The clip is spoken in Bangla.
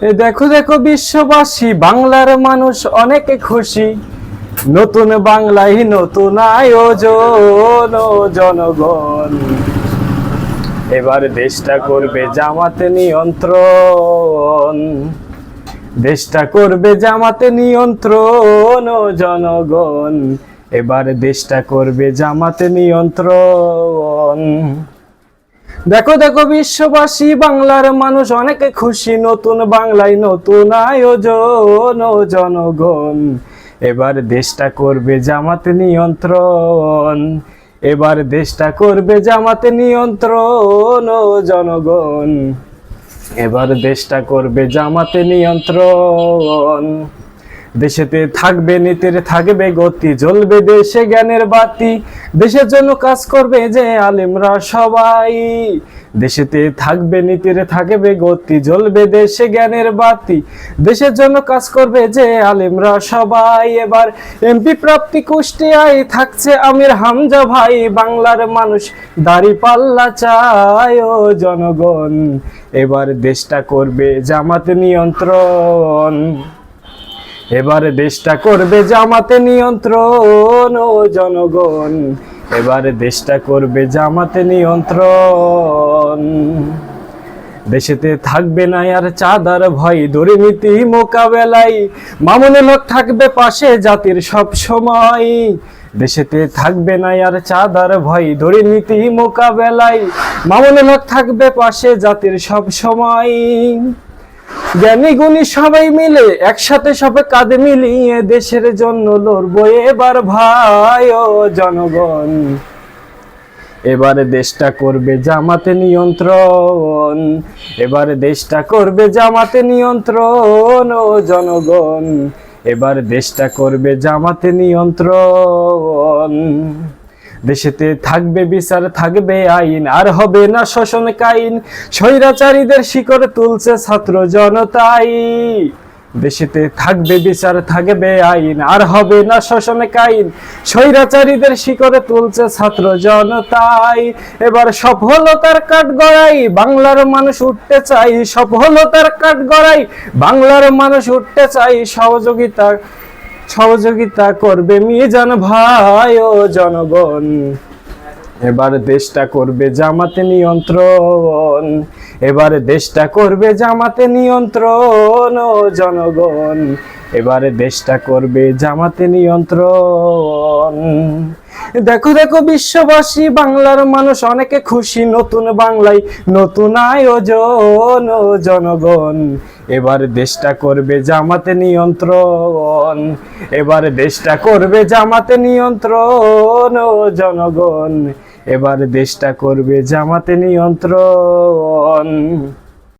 দেখো দেখো, বিশ্ববাসী, বাংলার মানুষ অনেকে খুশি। নতুন বাংলায় নতুন আয়োজন জনগণ। এবার দেশটা করবে জামাতে নিয়ন্ত্রণ। দেশটা করবে জামাতে নিয়ন্ত্রণ জনগণ। এবার দেশটা করবে জামাতে নিয়ন্ত্রণ। দেখো দেখো, বিশ্ববাসী, বাংলার মানুষ অনেক খুশি, নতুন বাংলায় নতুন আয়োজন জনগণ। এবার দেশটা করবে জামাতে নিয়ন্ত্রণ, এবার দেশটা করবে জামাতে নিয়ন্ত্রণ জনগণ। এবার দেশটা করবে জামাতে নিয়ন্ত্রণ। দেশেতে থাকবে, নীতির থাকবে, গতি জ্বলবে দেশে জ্ঞানের বাতি। দেশের জন্য কাজ করবে যে আলিমরা সবাই। দেশেতে থাকবে, নীতির থাকবে, গতি জ্বলবে দেশে জ্ঞানের বাতি। দেশের জন্য কাজ করবে যে আলিমরা সবাই। এবার এমপি প্রাপ্তি কুষ্টিয়ায় থাকছে আমির হামজা ভাই। বাংলার মানুষ দাড়ি পাল্লা চায় ও জনগণ। এবার দেশটা করবে জামাতে নিয়ন্ত্রণ। এবারে দেশটা করবে জামাতে নিয়ন্ত্রণ, ও জনগণ। এবারে দেশটা করবে জামাতে নিয়ন্ত্রণ। দেশেতে থাকবে না আর চাঁদার ভয়, দুর্নীতি মোকাবেলাই মামুনে লোক থাকবে পাশে জাতির সব সময়। দেশেতে থাকবে না আর চাঁদার ভয়, দুর্নীতি মোকাবেলাই মামুনে লোক থাকবে পাশে জাতির সব সময়। জ্ঞানী গুণী সবাই মিলে একসাথে সবে কাঁধে মিলিয়ে দেশের জন্য লড়বো। এবার ভাই ও জনগণ, এবারে দেশটা করবে জামাতে নিয়ন্ত্রণ, এবারে দেশটা করবে জামাতে নিয়ন্ত্রণ ও জনগণ, এবার দেশটা করবে জামাতে নিয়ন্ত্রণ। দেশেতে থাকবে বিচার, থাকবে আইন, আর হবে না শোষণ কাইন। স্বৈরাচারীদের শিকড় তুলছে ছাত্র জনতাই। দেশেতে থাকবে বিচার, থাকবে আইন, আর হবে না শোষণ কাইন। স্বৈরাচারীদের শিকড়ে তুলছে ছাত্র জনতাই। এবার সফলতার কাঠ গড়াই বাংলার মানুষ উঠতে চাই সফলতার কাঠ গড়াই বাংলার মানুষ উঠতে চাই সহযোগিতা সহযোগিতা করবে মিজান ভাই ও জনগণ। এবার দেশটা করবে জামাতে নিয়ন্ত্রণ। এবারে দেশটা করবে জামাতে নিয়ন্ত্রণ ও জনগণ। এবারে দেশটা করবে জামাতে নিয়ন্ত্রণ। দেখো দেখো, বিশ্ববাসী, বাংলার মানুষ অনেকে খুশি, নতুন বাংলায় নতুন আয়োজন, জনগণ। এবার দেশটা করবে জামাতে নিয়ন্ত্রণ, এবার দেশটা করবে জামাতে নিয়ন্ত্রণ, জনগণ। এবার দেশটা করবে জামাতে নিয়ন্ত্রণ।